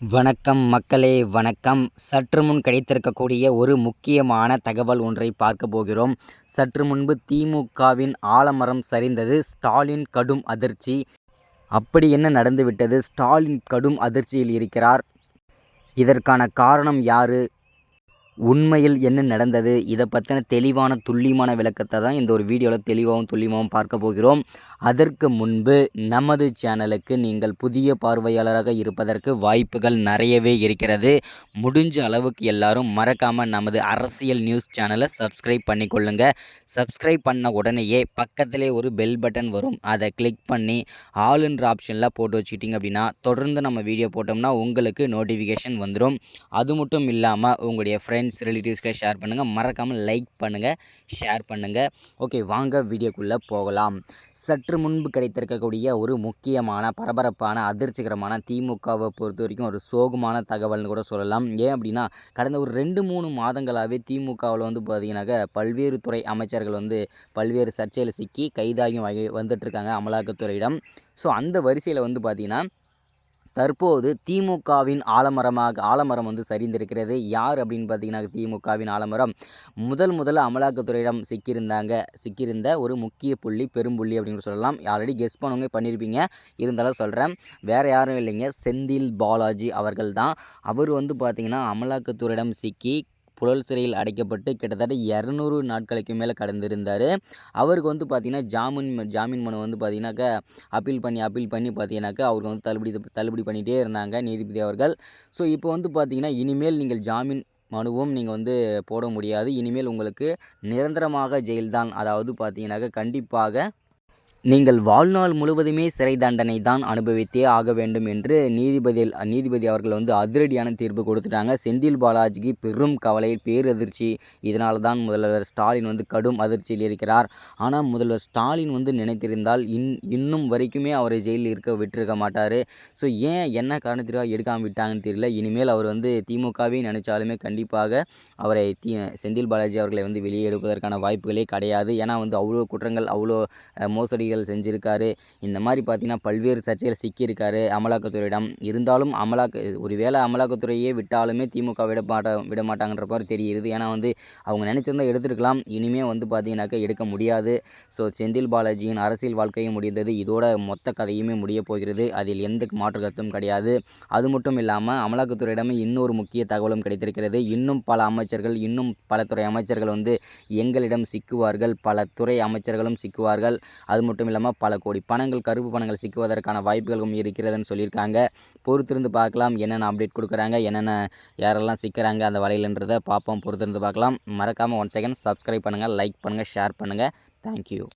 வணக்கம் மக்களே வணக்கம். சற்று முன் கிடைத்திருக்கக்கூடிய ஒரு முக்கியமான தகவல் ஒன்றை பார்க்க போகிறோம். சற்று முன்பு திமுகவின் ஆலமரம் சரிந்தது. ஸ்டாலின் கடும் அதிர்ச்சி. அப்படி என்ன நடந்துவிட்டது? ஸ்டாலின் கடும் அதிர்ச்சியில் இருக்கிறார். இதற்கான காரணம் யாரு? உண்மையில் என்ன நடந்தது? இதை பற்றின தெளிவான துல்லியமான விளக்கத்தை தான் இந்த ஒரு வீடியோவில் தெளிவாகவும் துல்லியமாகவும் பார்க்க போகிறோம். அதற்கு முன்பு நமது சேனலுக்கு நீங்கள் புதிய பார்வையாளராக இருப்பதற்கு வாய்ப்புகள் நிறையவே இருக்கிறது. முடிஞ்ச அளவுக்கு எல்லாரும் மறக்காமல் நமது அரசியல் நியூஸ் சேனலை சப்ஸ்கிரைப் பண்ணிக்கொள்ளுங்க. சப்ஸ்கிரைப் பண்ண உடனேயே பக்கத்திலே ஒரு பெல் பட்டன் வரும். அதை கிளிக் பண்ணி ஆளுன்ற ஆப்ஷனில் போட்டு வச்சுக்கிட்டிங்க அப்படின்னா தொடர்ந்து நம்ம வீடியோ போட்டோம்னா உங்களுக்கு நோட்டிஃபிகேஷன் வந்துடும் அது மட்டும் இல்லாமல் உங்களுடைய ஃப்ரெண்ட் ஃப்ரெண்ட்ஸ் ரிலேட்டிவ்ஸ்க்கு ஷேர் பண்ணுங்கள் மறக்காமல் லைக் பண்ணுங்கள் ஷேர் பண்ணுங்கள் ஓகே வாங்க வீடியோக்குள்ளே போகலாம். சற்று முன்பு கிடைத்திருக்கக்கூடிய ஒரு முக்கியமான பரபரப்பான அதிர்ச்சிகரமான திமுகவை பொறுத்த வரைக்கும் ஒரு சோகமான தகவல்னு கூட சொல்லலாம். ஏன் அப்படின்னா கடந்த ஒரு ரெண்டு மூணு மாதங்களாகவே திமுகவில் வந்து பார்த்தீங்கன்னாக்க பல்வேறு துறை அமைச்சர்கள் வந்து பல்வேறு சர்ச்சையில் சிக்கி கைதாகி வகை வந்துட்டுருக்காங்க அமலாக்கத்துறையிடம். ஸோ அந்த வரிசையில் வந்து பார்த்திங்கன்னா தற்போது திமுகவின் ஆலமரமாக ஆலமரம் வந்து சரிந்திருக்கிறது. யார் அப்படின்னு பார்த்தீங்கன்னா திமுகவின் ஆலமரம். முதல் முதல்ல அமலாக்கத்துறையிடம் சிக்கியிருந்தாங்க. சிக்கியிருந்த ஒரு முக்கிய புள்ளி பெரும்புள்ளி அப்படின்னு சொல்லலாம். ஆல்ரெடி கெஸ் பண்ணவங்க பண்ணியிருப்பீங்க இருந்தாலும் சொல்கிறேன் வேறு யாரும் இல்லைங்க. செந்தில் பாலாஜி அவர்கள் தான். அவர் வந்து பார்த்திங்கன்னா அமலாக்கத்துறையிடம் சிக்கி புழல் சிறையில் அடைக்கப்பட்டு கிட்டத்தட்ட இரநூறு நாட்களுக்கு மேலே கடந்திருந்தார். அவருக்கு வந்து பார்த்திங்கன்னா ஜாமீன் ஜாமீன் மனு வந்து பார்த்திங்கனாக்கா அப்பீல் பண்ணி அப்பீல் பண்ணி பார்த்தீங்கன்னாக்கா அவருக்கு வந்து தள்ளுபடி தள்ளுபடி பண்ணிகிட்டே இருந்தாங்க நீதிபதி அவர்கள். ஸோ இப்போ வந்து பார்த்திங்கன்னா இனிமேல் நீங்கள் ஜாமீன் மனுவும் நீங்கள் வந்து போட முடியாது. இனிமேல் உங்களுக்கு நிரந்தரமாக ஜெயில்தான். அதாவது பார்த்தீங்கன்னாக்கா கண்டிப்பாக நீங்கள் வாழ்நாள் முழுவதுமே சிறை தண்டனை தான் அனுபவித்தே ஆக வேண்டும் என்று நீதிபதி நீதிபதி அவர்கள் வந்து அதிரடியான தீர்ப்பு கொடுத்துட்டாங்க. செந்தில் பாலாஜிக்கு பெரும் கவலை பேரதிர்ச்சி. இதனால் தான் முதல்வர் ஸ்டாலின் வந்து கடும் அதிர்ச்சியில் இருக்கிறார். ஆனால் முதல்வர் ஸ்டாலின் வந்து நினைத்திருந்தால் இன் இன்னும் வரைக்குமே அவரை ஜெயிலில் இருக்க விட்டுருக்க மாட்டார். ஸோ ஏன் என்ன காரணத்திற்காக எடுக்காமல் விட்டாங்கன்னு தெரியல. இனிமேல் அவர் வந்து திமுகவே நினைச்சாலுமே கண்டிப்பாக அவரை தி செந்தில் பாலாஜி அவர்களை வந்து வெளியே எடுப்பதற்கான வாய்ப்புகளே கிடையாது. ஏன்னா வந்து அவ்வளோ குற்றங்கள் அவ்வளோ மோசடிகள் சர்ச்சைகள் செஞ்சுருக்காரு. இந்த மாதிரி பார்த்திங்கன்னா பல்வேறு சர்ச்சைகள் சிக்கியிருக்காரு அமலாக்கத்துறையிடம். இருந்தாலும் அமலாக்க ஒரு வேளை அமலாக்கத்துறையே விட்டாலுமே திமுக விட மாட்ட விட மாட்டாங்கன்ற மாதிரி தெரியுது ஏன்னா வந்து அவங்க நினச்சிருந்தால் எடுத்துருக்கலாம். இனிமேல் வந்து பார்த்திங்கனாக்கா எடுக்க முடியாது. ஸோ செந்தில் பாலாஜியின் அரசியல் வாழ்க்கையும் முடிந்தது. இதோட மொத்த கதையுமே முடிய போகிறது. அதில் எந்த மாற்று கருத்தும் கிடையாது. அது மட்டும் இல்லாமல் அமலாக்கத்துறையிடமே இன்னொரு முக்கிய தகவலும் கிடைத்திருக்கிறது. இன்னும் பல அமைச்சர்கள் இன்னும் பல துறை அமைச்சர்கள் வந்து எங்களிடம் சிக்குவார்கள். பல துறை அமைச்சர்களும் சிக்குவார்கள். அது மட்டும் மட்டும் இல்லாமல் பல கோடி பணங்கள் கருப்பு பணங்கள் சிக்குவதற்கான வாய்ப்புகளும் இருக்கிறதுன்னு சொல்லியிருக்காங்க. பொறுத்திருந்து பார்க்கலாம் என்னென்ன அப்டேட் கொடுக்குறாங்க என்னென்ன யாரெல்லாம் சிக்கிறாங்க அந்த வலையிலன்றதை பார்ப்போம். பொறுத்திருந்து பார்க்கலாம். மறக்காமல் ஒன் செகண்ட் சப்ஸ்கிரைப் பண்ணுங்கள் லைக் பண்ணுங்கள் ஷேர் பண்ணுங்கள் தேங்க்யூ